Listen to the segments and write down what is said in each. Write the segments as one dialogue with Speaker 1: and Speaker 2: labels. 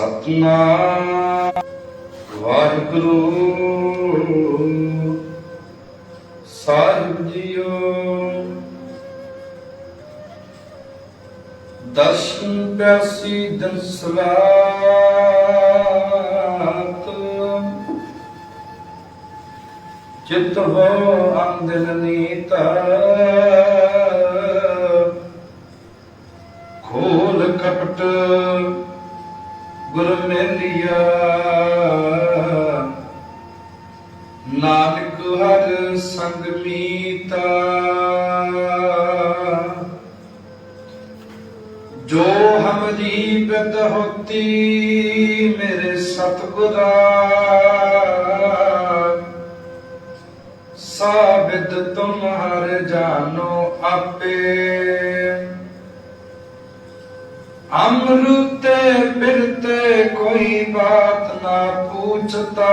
Speaker 1: ਸਤਨਾਮ ਵਾਹਿਗੁਰੂ। ਸਾਹਿਬ ਜੀਓ ਦਰਸ਼ਨ ਪਿਆਸੀ ਦਿਨ ਚਿਤ ਹੋ ਅੰਦਨ ਨੀਤਾ। ਖੋਲ ਕਪਟ ਗੁਰ ਮੇਲਿਆ ਨਾਨਕ ਹਰ ਸੰਗ ਮੀਤਾ। ਜੋ ਹਮਰੀ ਬਿਦ ਹੋਤੀ, ਮੇਰੇ ਸਤਗੁਰਾ। ਸਾਬਿਦ ਤੁਮ ਹਰ ਜਾਨੋ ਆਪੇ। ਅਮਰਤੇ ਬਿਰਤੇ ਕੋਈ ਬਾਤ ਨਾ ਪੁੱਛਤਾ।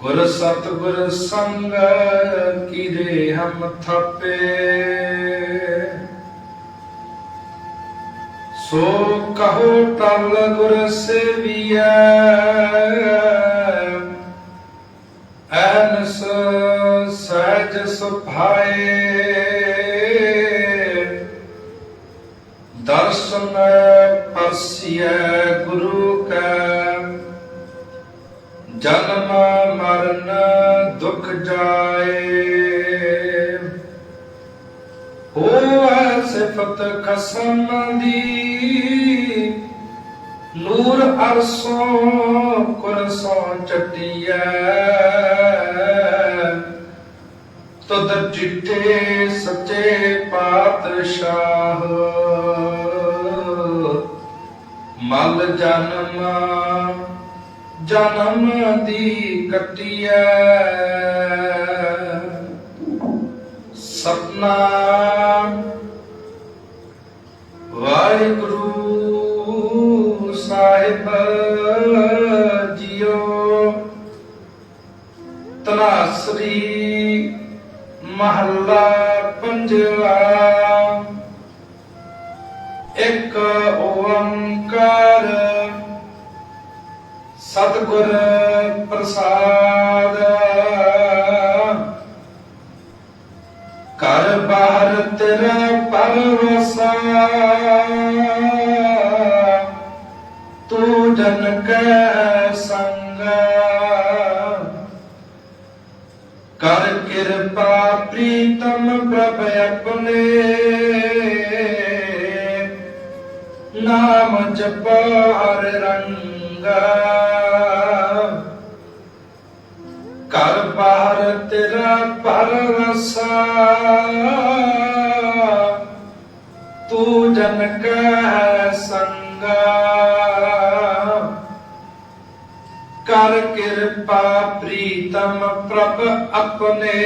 Speaker 1: ਗੁਰ ਸਤਗੁਰ ਸੰਗ ਕੀਰੇ ਹਮ ਥਪੇ। ਸੋ ਕਹੋ ਤਲ ਗੁਰ ਸੇਵੀਐ। ਐਨਸ ਸਹਿਜ ਸੁਭਾਏ। ਦਰਸ਼ਨ ਪਰਸਿਐ ਗੁਰੂ ਕੈ। ਜਨਮ ਮਰਨ ਦੁਖ ਜਾਏ। ਹੋਵੈ ਸਿਫਤ ਖਸਮ ਦੀ। ਨੂਰ ਅਰਸੋਂ ਕੁਰਸੋਂ ਚਟਿਐ। ਤਦ ਚਿੱਟੇ ਮਲ ਜਨਮ ਜਨਮ ਦੀ ਕਟਿਐ। ਸਤਨਾਮ ਵਾਹਿਗੁਰੂ ਸਾਹਿਬ ਜੀਓ ਤਨਾਸਰੀ ਮਹੱਲਾ ਪੰਜਵਾ। ਸਤਿਗੁਰ ਪ੍ਰਸਾਦ। ਕਰ ਬਾਹਰ ਤੇਰਾ ਪਰਵਸਾ ਤੂੰ ਜਨ ਕੈ ਸੰਗ। ਕਰ ਕਿਰਪਾ ਪ੍ਰੀਤਮ ਪ੍ਰਭ ਆਪਣੇ। ਨਾਮ ਜਪੋ ਰੰਗਾ। ਘਰ ਬਾਹਰ ਤੇਰਾ ਪਰਵਸਾ। ਤੂੰ ਜਨ ਕੈ ਸੰਗਾ। ਕਰ ਕਿਰਪਾ ਪ੍ਰੀਤਮ ਪ੍ਰਭ ਆਪਣੇ।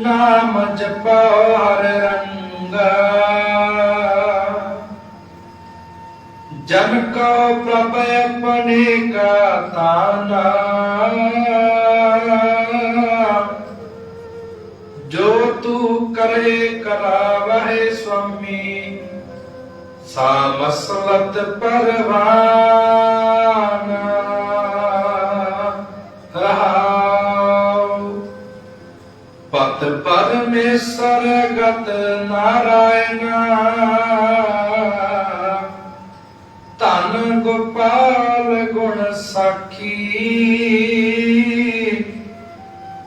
Speaker 1: ਨਾਮ ਜਪੋ ਹਰ ਰੰਗਾ। ਜਨ ਕੋ ਪ੍ਰਭ ਆਪਣੇ ਕਾ ਤਾਨਾ ਜੋ ਤੂੰ ਕਰੇ ਕਰਾਵਹਿ ਸੁਆਮੀ ਸਾ ਮਸਲਤ ਪਰਵਾਨਾ। ਰਹਾਉ। ਪਤ ਪਰਮੇਸ਼ਰ ਗਤ ਨਾਰਾਇਣਾ। ਗੋਪਾਲ ਗੁਣ ਸਾਖੀ।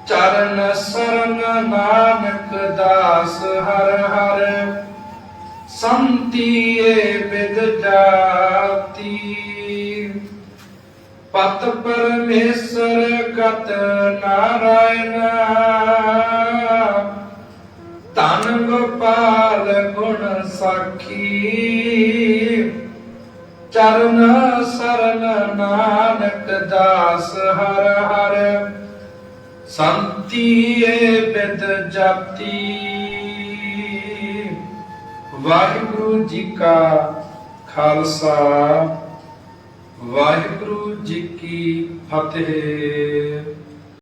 Speaker 1: ਚਰਨ ਸਰਨ ਨਾਨਕ ਦਾਸ ਹਰ ਹਰ ਸੰਤੀਏ ਬਿਦ ਜਾਤੀ। ਪਤ ਪਰਮੇਸ਼ਰ ਕਤ ਨਾਰਾਇਣ ਤਨ ਗੋਪਾਲ ਗੁਣ ਸਾਖੀ। ਚਰਨ ਸਰਨ ਨਾਨਕ ਦਾਸ ਹਰ ਹਰ। ਸੰਤੀਏ ਬਿਦ ਜਾਤੀ। ਵਾਹਿਗੁਰੂ ਜੀ ਕਾ ਖਾਲਸਾ, ਵਾਹਿਗੁਰੂ ਜੀ ਕੀ ਫਤਿਹ।